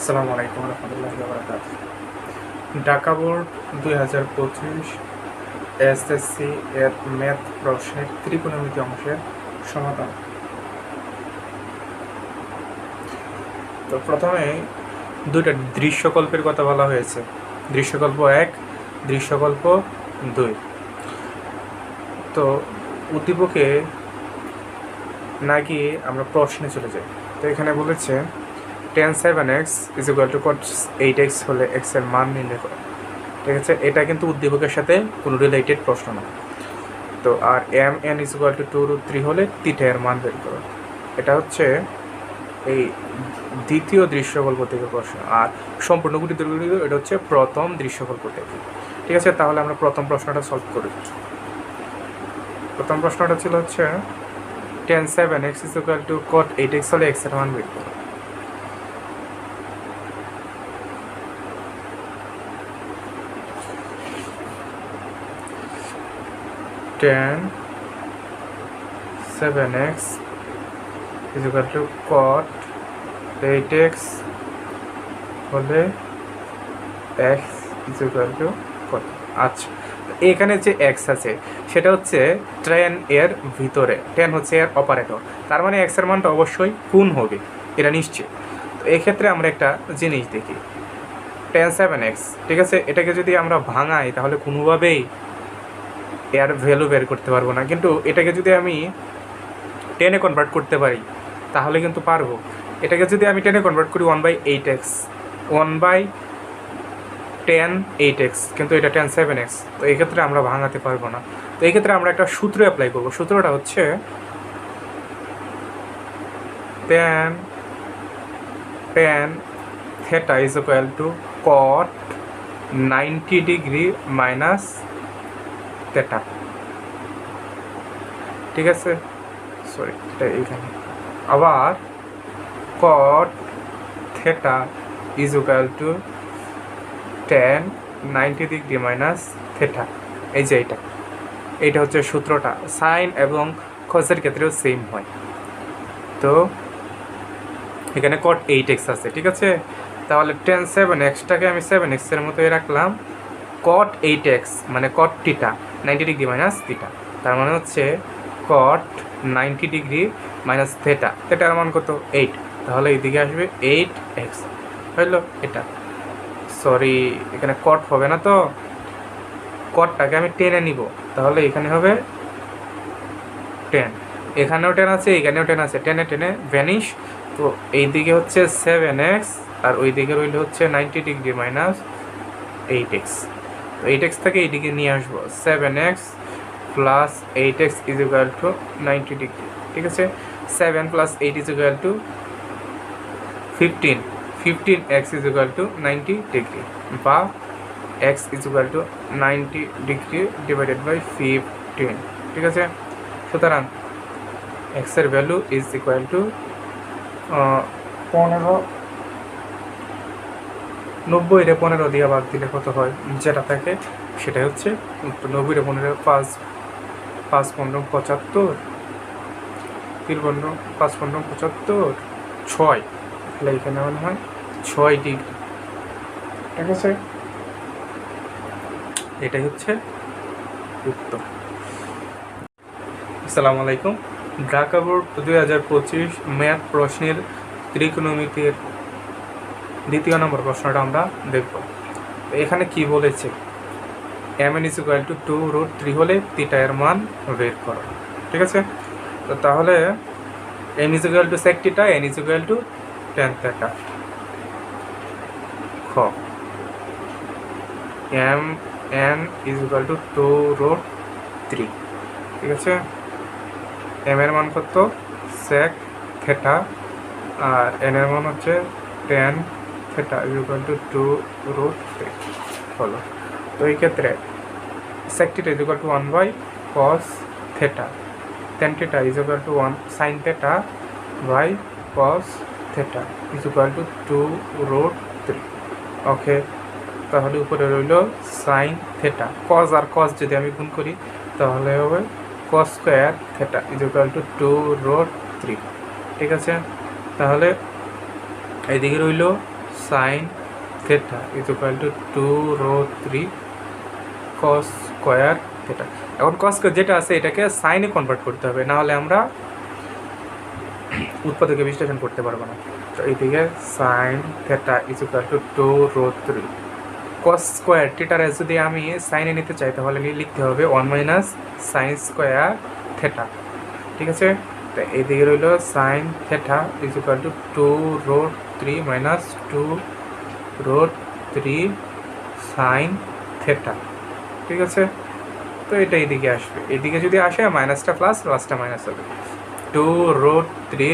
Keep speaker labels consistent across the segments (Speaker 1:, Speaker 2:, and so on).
Speaker 1: আসসালামু আলাইকুম রহমতুল্লাহ বরকাত ঢাকা বোর্ড দুই হাজার পঁচিশ এসএসসি এর ম্যাথ প্রশ্নের ত্রিকোণমিতি অংশের সমাধান। তো প্রথমে দুইটা দৃশ্যকল্পের কথা বলা হয়েছে। দৃশ্যকল্প এক, দৃশ্যকল্প দুই। তো উদ্দীপকে না গিয়ে আমরা প্রশ্নে চলে যাই। তো এখানে বলেছে tan seven x is equal to cot eight x হলে এক্সের মান নির্ণয় করো। ঠিক আছে? এটা কিন্তু উদ্দীপকের সাথে কোনো রিলেটেড প্রশ্ন না। তো আর m n is equal to two root three হলে তিটা এর মান বের করো। এটা হচ্ছে এই দ্বিতীয় দৃশ্যকল্প থেকে প্রশ্ন। আর সম্পূর্ণ গুটি এটা হচ্ছে প্রথম দৃশ্যকল্প থেকে। ঠিক আছে? তাহলে আমরা প্রথম প্রশ্নটা সলভ করি প্রথম প্রশ্নটা ছিল হচ্ছে tan seven x is equal to cot eight x হলে এক্সের মান বের করো। Tan seven x is equal to cot eight x হলে x is equal to cot আচ্ছা এখানে যে এক্স আছে, সেটা হচ্ছে ট্রেন এর ভিতরে টেন হচ্ছে এর অপারেটর তার মানে এক্সের মানটা অবশ্যই গুণ হবে, এটা নিশ্চিত। তো এক্ষেত্রে আমরা একটা জিনিস দেখি টেন সেভেন এক্স ঠিক আছে? এটাকে যদি আমরা ভাঙাই, তাহলে কোনোভাবেই এর ভ্যালু বের করতে পারব না। কিন্তু এটাকে যদি আমি টেনে কনভার্ট করতে পারি, তাহলে কিন্তু পারব। এটাকে যদি আমি টেনে কনভার্ট করি one by eight x one by tan eight x কিন্তু এটা টেন সেভেন এক্স তো এক্ষেত্রে আমরা ভাঙাতে পারব না। তো এই ক্ষেত্রে আমরা একটা সূত্র অ্যাপ্লাই করব। সূত্রটা হচ্ছে tan tan theta is equal to cot ninety degree minus theta ঠিক আছে? সরি এটা এইখানে। আবার cot theta is equal to tan ninety degree minus theta এই যে এইটা। এইটা হচ্ছে সূত্রটা। সাইন এবং খসের ক্ষেত্রেও সেম হয়। তো এখানে কট এইট এক্স আছে, ঠিক আছে? তাহলে টেন সেভেন এক্সটাকে আমি সেভেন এক্সের মতোই রাখলাম। কট এইট এক্স মানে cot theta ninety degree minus theta. তার মানে হচ্ছে cot ninety degree minus theta. থেটার মান কত? এইট। তাহলে এইদিকে আসবে এইট এক্স। হইল এটা। সরি, এখানে কট হবে না তো? কটটাকে আমি টেনে নিব। তাহলে এখানে হবে টেন এখানেও টেন আছে এখানেও টেন আছে। টেনে টেনে ভ্যানিশ তো এইদিকে হচ্ছে সেভেন এক্স আর ওই রইলে হচ্ছে ninety degree minus eight x. Eight x থেকে এইদিকে নিয়ে আসব। Seven x plus eight x is equal to ninety degree ঠিক আছে? Seven plus eight is equal to fifteen fifteen x is equal to ninety degree বা x is equal to ninety degree divided by fifteen ঠিক আছে? সুতরাং এক্সের value is equal two পনেরো নব্বইরে পনেরো দিয়ে বাদ দিলে কত হয়? যেটা থাকে সেটাই হচ্ছে নব্বই নব্বইরে পনেরো, পাঁচ পাঁচ পনেরো, পঁচাত্তর, তিন পনেরো, পাঁচ পনেরো, পঁচাত্তর, ছয়। তাহলে এখানে মনে হয় ছয় ডিগ্রি। ঠিক আছে? এটাই হচ্ছে উত্তর। আসসালামু আলাইকুম। ঢাকা বোর্ড দুই হাজার পঁচিশ ম্যাথ প্রশ্নের ত্রিকোণমিতির দ্বিতীয় নম্বর প্রশ্নটা আমরা দেখব। এখানে কি বলেছে? M n is equal to two root three হলে তিটা এর মান বের করো। ঠিক আছে? তো তাহলে m is equal to sec theta n is equal to tan theta খ। M n is equal to two root three ঠিক আছে? এম এর মান কত? সেক থেটা আর এন এর মান হচ্ছে tan theta is equal to two root three হলো। তো এই ক্ষেত্রে sec theta is equal to one by cos theta tan theta is equal to one sine theta by cos theta is equal to two root three okay তাহলে উপরে রইল sine theta cos আর cos যদি আমি গুণ করি, তাহলে হবে cos square theta is equal to two root three ঠিক আছে? তাহলে এইদিকে রইল sine theta is equal to two root three cos square theta এখন কস যেটা আছে এটাকে সাইনে কনভার্ট করতে হবে, না হলে আমরা উৎপাদকে বিশ্লেষণ করতে পারব না। তো এইদিকে sine theta is equal to two root three cos square থিটারে যদি আমি সাইনে নিতে চাই, তাহলে লিখতে হবে one minus sine square theta ঠিক আছে? তো এইদিকে রইল sine theta is equal to two root three minus two root three sine theta ঠিক আছে? তো এটা এইদিকে আসবে। এইদিকে যদি আসে মাইনাসটা প্লাস প্লাসটা মাইনাস হবে। Two root three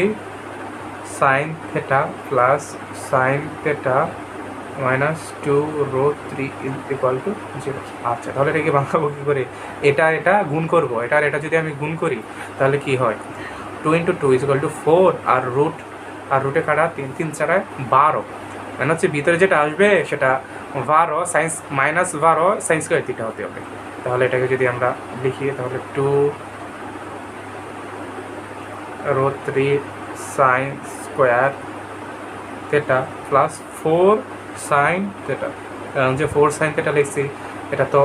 Speaker 1: sine theta plus sine theta minus two root three equal to zero আচ্ছা তাহলে এটাকে ভাঙাবো কী করে? এটা এটা গুণ করব। এটা আর এটা যদি আমি গুণ করি, তাহলে কি হয়? Two into two is equal to four R root আর রুটে কাটা তিন তিন চারায় বারো। মানে হচ্ছে ভিতরে যেটা আসবে সেটা বারো সাইন্স মাইনাস বারো সাইন্স স্কোয়ার থিটা হতে হবে। তাহলে এটাকে যদি আমরা লিখি, তাহলে two root three sine square theta plus four sine theta কারণ যে ফোর সাইন থেটা লিখছি, এটা তো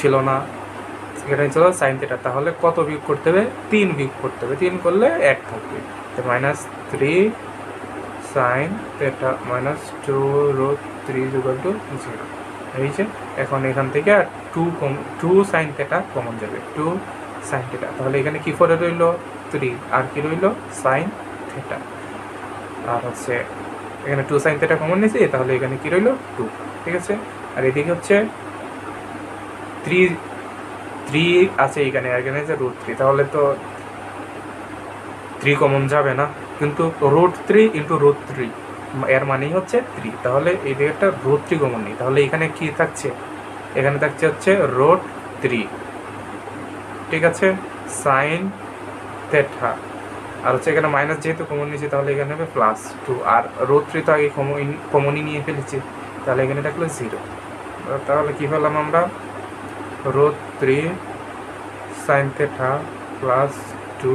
Speaker 1: ছিল না। এটা ছিল সাইন থেটা তাহলে কত বিয়োগ করতে হবে? তিন বিয়োগ করতে হবে। তিন করলে এক থাকবে। Minus three sine theta minus two root three equal to zero এই যে, এখন এখান থেকে টু কম টু সাইন থেটা কমন যাবে। টু সাইন থেটা তাহলে এখানে কি করে রইল? থ্রি আর কি রইল? সাইন থেটা আর হচ্ছে, এখানে টু সাইন থেটা কমন নিয়েছি, তাহলে এখানে কি রইল? টু ঠিক আছে? আর এদিকে হচ্ছে থ্রি থ্রি আছে এখানে, আর এখানে আছে রুট থ্রি তাহলে তো থ্রি কমন যাবে না। কিন্তু root three into root three এর মানেই হচ্ছে থ্রি তাহলে এই একটা রুট থ্রি কমন নেই। তাহলে এখানে কি থাকছে? এখানে থাকছে হচ্ছে রোড থ্রি ঠিক আছে? সাইন থেটা আর হচ্ছে এখানে মাইনাস যেহেতু কমন নিয়েছি, তাহলে এখানে হবে প্লাস টু আর রোড থ্রি তো আগে কমনই নিয়ে ফেলেছি। তাহলে এখানে থাকল জিরো তাহলে কি পেলাম আমরা? Root three sine theta plus two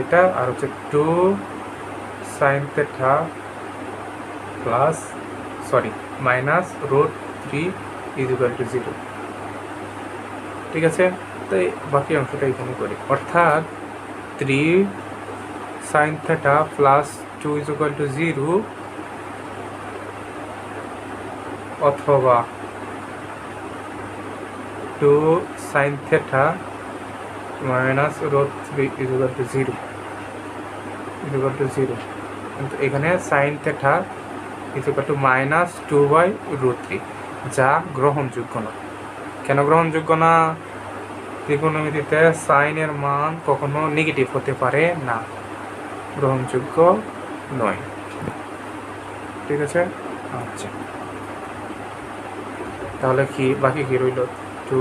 Speaker 1: এটা আর হচ্ছে two sine theta plus sorry minus root three is equal to zero ঠিক আছে? তো এই বাকি অংশটা এখানে করি। অর্থাৎ three sine theta plus two is equal to zero অথবা two sine theta minus root three is equal to zero equal to zero. কিন্তু এখানে sine theta equal to minus two by root three যা গ্রহণযোগ্য না। কেন গ্রহণযোগ্য না? ত্রিকোণমিতিতে সাইনের মান কখনো নেগেটিভ হতে পারে না। গ্রহণযোগ্য নয়। ঠিক আছে? আচ্ছা। তাহলে কি, বাকি কি রইল? Two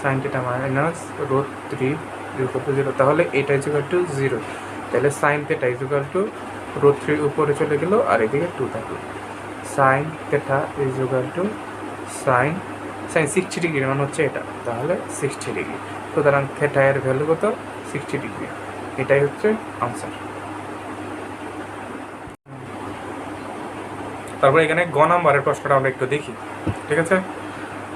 Speaker 1: sine theta minus root three zero তাহলে এটা ইজ টু জিরো তাহলে sine theta is equal to root three উপরে চলে গেল, আর এদিকে টু থাকল। Sine theta is equal to sine sine sixty degree মানে হচ্ছে এটা। তাহলে সিক্সটি ডিগ্রি সুতরাং থেটা এর ভ্যালু কত? সিক্সটি ডিগ্রি এটাই হচ্ছে আনসার তারপর এখানে গ নাম্বারের প্রশ্নটা আমরা একটু দেখি, ঠিক আছে?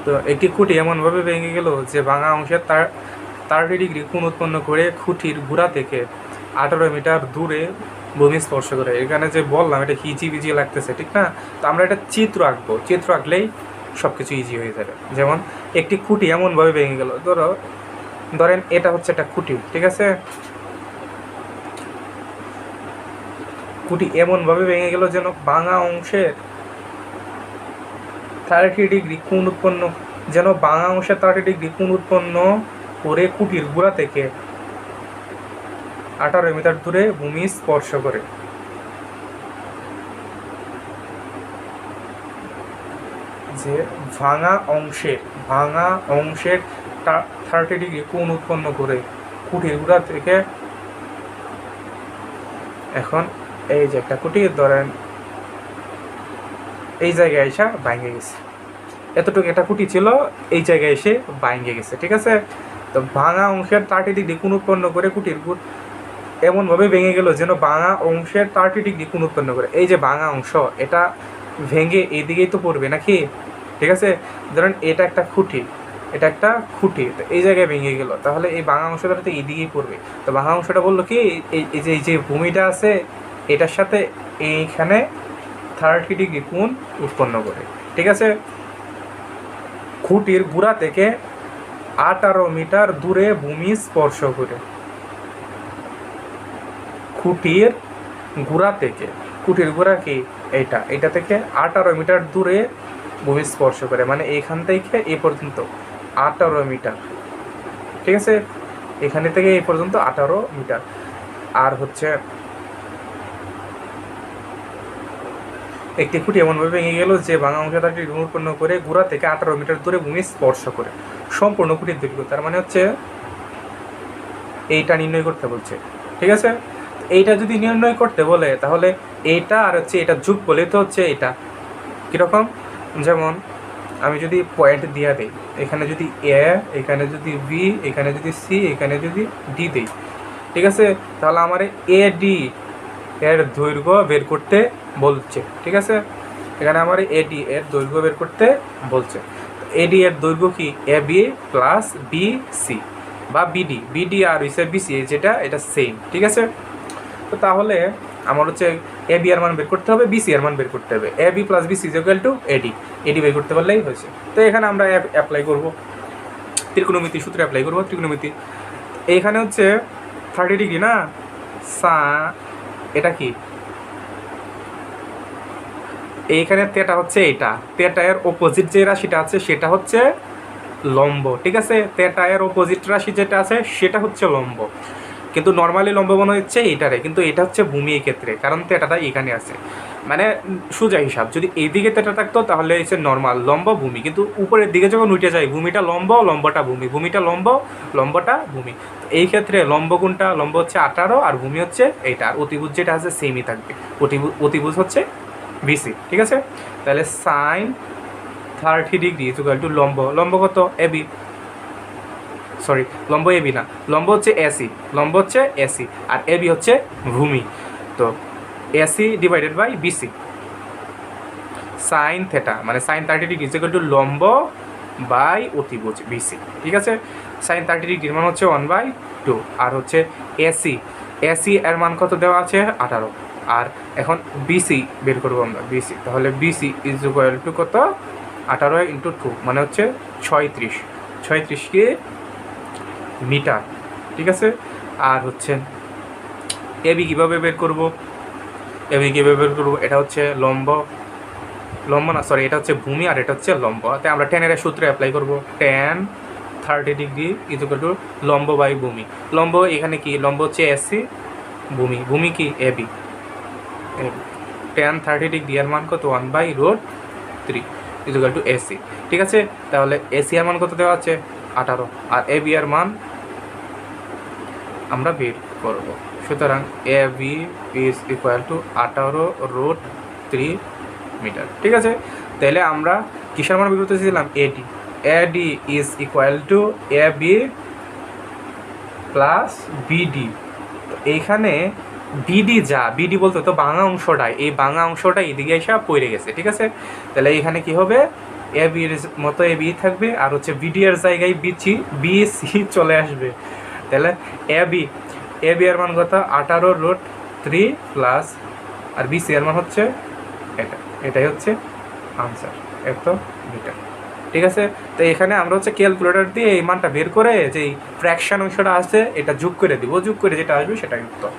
Speaker 1: তো একটি খুঁটি এমনভাবে ভেঙে গেল যে ভাঙা অংশের তার থার্টি ডিগ্রি কোণ উৎপন্ন করে খুঁটির গুড়া থেকে আঠারো মিটার দূরে ভূমি স্পর্শ করে। এখানে যে বললাম, এটা হিজি বিজি লাগতেছে, ঠিক না? তো আমরা এটা চিত্র আঁকবো। চিত্র আঁকলেই সব কিছু ইজি হয়ে যাবে। যেমন একটি খুঁটি এমনভাবে ভেঙে গেল। ধরো, ধরেন এটা হচ্ছে একটা খুঁটি, ঠিক আছে? খুঁটি এমনভাবে ভেঙে গেল যেন ভাঙা অংশের থার্টি ডিগ্রি কোণ উৎপন্ন, যেন বাঙা অংশের থার্টি ডিগ্রি কোণ উৎপন্ন করে কুটির গুড়া থেকে আঠারো মিটার দূরে ভূমি স্পর্শ করে। যে ভাঙা অংশের ভাঙা অংশের থার্টি ডিগ্রি কোণ উৎপন্ন করে। কুটির গুড়া থেকে এখন এই যে একটা কুটির, ধরেন এই জায়গায় এসে ভাঙে গেছে। এতটুকু একটা কুটি ছিল, এই জায়গায় এসে ভাঙে গেছে, ঠিক আছে? তো ভাঙা অংশের থার্টি ডিগ্রি কোন উৎপন্ন করে কুটির এমনভাবে ভেঙে গেল যেন বাঙা অংশের থার্টি ডিগ্রি কোণ উৎপন্ন করে। এই যে বাঙা অংশ, এটা ভেঙে এদিকেই তো পড়বে নাকি? ঠিক আছে? ধরেন এটা একটা খুঁটি, এটা একটা খুঁটি, তো এই জায়গায় ভেঙে গেল। তাহলে এই বাঙা অংশটা তো এইদিকেই পড়বে। তো বাঙা অংশটা বলল কি, এই এই যে এই যে ভূমিটা আছে, এটার সাথে এইখানে থার্টি ডিগ্রি কোণ উৎপন্ন করে। ঠিক আছে? খুঁটির গুড়া থেকে আঠারো মিটার দূরে ভূমি স্পর্শ করে। খুঁটির গুড়া থেকে। খুঁটির গুড়া কি? এইটা। এটা থেকে আঠারো মিটার দূরে ভূমি স্পর্শ করে। মানে এইখান থেকে এই পর্যন্ত আঠারো মিটার। ঠিক আছে? এখানে থেকে এই পর্যন্ত আঠারো মিটার। আর হচ্ছে একটি খুঁটি এমনভাবে ভেঙে গেল যে ভাঙা অংশ তাকে উৎপন্ন করে গুড়া থেকে আঠারো মিটার দূরে ভূমি স্পর্শ করে। সম্পূর্ণ খুঁটির দৈর্ঘ্য তার মানে হচ্ছে এইটা নির্ণয় করতে বলছে। ঠিক আছে? এইটা যদি নির্ণয় করতে বলে, তাহলে এইটা আর হচ্ছে এটা যুগ বলে তো হচ্ছে এটা। কীরকম? যেমন আমি যদি পয়েন্ট দিয়া দিই, এখানে যদি এ এখানে যদি বি এখানে যদি সি এখানে যদি ডি দিই, ঠিক আছে? তাহলে আমার এ ডি এর দৈর্ঘ্য বের করতে বলছে, ঠিক আছে? এখানে আমার এডি এর দৈর্ঘ্য বের করতে বলছে। এডি এর দৈর্ঘ্য কি? A B plus B C বা বিডি বিডি আর হচ্ছে বিসি যেটা, এটা সেম ঠিক আছে? তো তাহলে আমার হচ্ছে এ বি এর মান বের করতে হবে বিসি এর মান বের করতে হবে। A B plus BC equal to AD AD বের করতে পারলেই হয়েছে। তো এখানে আমরা অ্যাপ্লাই করব। ত্রিকোণমিতি সূত্রে অ্যাপ্লাই করব, ত্রিকোণমিতি। এইখানে হচ্ছে থার্টি ডিগ্রি না? সা এটা কি? এইখানে তেটা হচ্ছে এটা। তেটা এর অপোজিট যে রাশিটা আছে, সেটা হচ্ছে লম্ব, ঠিক আছে? তেটা এর অপোজিট রাশি যেটা আছে, সেটা হচ্ছে লম্ব। কিন্তু নর্মালি লম্ব মনে হচ্ছে এইটারে, কিন্তু এটা হচ্ছে ভূমি ক্ষেত্রে কারণ তেটাটা এখানে আছে। মানে সোজা হিসাব, যদি এইদিকে তেটা থাকতো তাহলে হচ্ছে নর্মাল লম্ব ভূমি, কিন্তু উপরের দিকে যখন উঠে যায়, ভূমিটা লম্ব, লম্বটা ভূমি, ভূমিটা লম্ব, লম্বটা ভূমি। এই ক্ষেত্রে লম্ব কোনটা? লম্ব হচ্ছে আঠারো, আর ভূমি হচ্ছে এইটা, আর অতিভুজ যেটা আছে সেমই থাকবে। অতিভুজ অতিভুজ হচ্ছে বিসি ঠিক আছে? তাহলে sine thirty degree equal to লম্ব লম্ব কত? এবি সরি লম্ব এবি না। লম্ব হচ্ছে এসি লম্ব হচ্ছে এসি আর এবি হচ্ছে ভূমি। তো AC divided by BC sine theta মানে sine thirty degree equal to লম্ব বাই অতিভুজ বিসি ঠিক আছে? সাইন থার্টি ডিগ্রির মান হচ্ছে ওয়ান বাই টু আর হচ্ছে এসি এসি এর মান কত দেওয়া আছে? আঠারো। আর এখন বিসি বের করব আমরা বিসি তাহলে বিসি ইজ ইকুয়াল টু কত? আঠারো ইন্টু টু মানে হচ্ছে ছয়ত্রিশ। ছয়ত্রিশকে মিটার, ঠিক আছে? আর হচ্ছে এবি কীভাবে বের করব? এবি কীভাবে বের করব? এটা হচ্ছে লম্ব লম্ব না সরি এটা হচ্ছে ভূমি আর এটা হচ্ছে লম্ব। তাই আমরা টেনের সূত্রে অ্যাপ্লাই করব। Tan thirty degree is equal to লম্ব বাই ভূমি। লম্ব এখানে কি? লম্ব হচ্ছে এসি ভূমি। ভূমি কি? এবি টেন থার্টি ডিগ্রি এর মান কত? One by root three is equal to AC ঠিক আছে? তাহলে এসি এর মান কত দেওয়া আছে? আঠারো। আর এ বি মান আমরা বের করব। সুতরাং A B is equal to আঠারো রোড থ্রি মিটার ঠিক আছে? তাহলে আমরা কিসের মান বের করতেছিলাম AD AD is equal to A B plus BD এইখানে বিডি যা বিডি বলতে তো বাঙা অংশটাই। এই বাঙা অংশটা এদিকে এসে পড়ে গেছে। ঠিক আছে? তাহলে এখানে কি হবে? এ মতো এ বি থাকবে, আর হচ্ছে বিডি এর জায়গায় বিচি বি সি চলে আসবে। তাহলে এ বি এ বি এর মান কত? আঠারো রুট থ্রি প্লাস আর বি সি এর মান হচ্ছে এটা। এটাই হচ্ছে আনসার এত মিটার ঠিক আছে? তো এখানে আমরা হচ্ছে ক্যালকুলেটর দিয়ে এই মানটা বের করে যে ফ্র্যাকশন অংশটা আছে, এটা যোগ করে দিব। যোগ করে যেটা আসবে সেটাই উত্তর।